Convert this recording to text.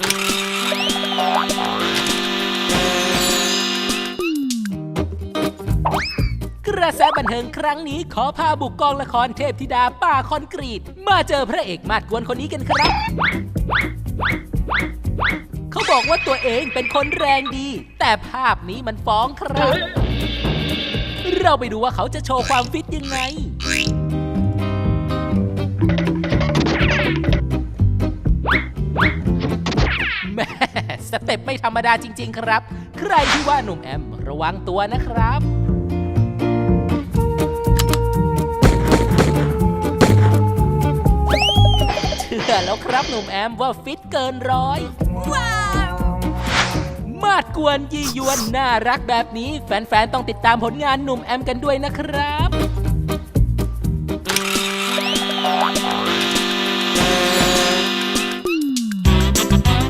กระแสบันเทิงครั้งนี้ขอพาบุกกองละครเทพธิดาป่าคอนกรีต มาเจอพระเอกมาดกวนคนนี้กันครับ เขาบอกว่าตัวเองเป็นคนแรงดี แต่ภาพนี้มันฟ้องครับ เราไปดูว่าเขาจะโชว์ความฟิตยังไง ม่สเต็ปไม่ธรรมดาจริง ๆ ครับ ใครที่ว่าหนุ่มแอมระวังตัวนะครับเชื่อแล้วครับหนุ่มแอมว่าฟิตเกินร้อย ว้าว มาดกวนยียวนน่ารักแบบนี้ แฟนๆ ต้องติดตามผลงานหนุ่มแอมกันด้วยนะครับ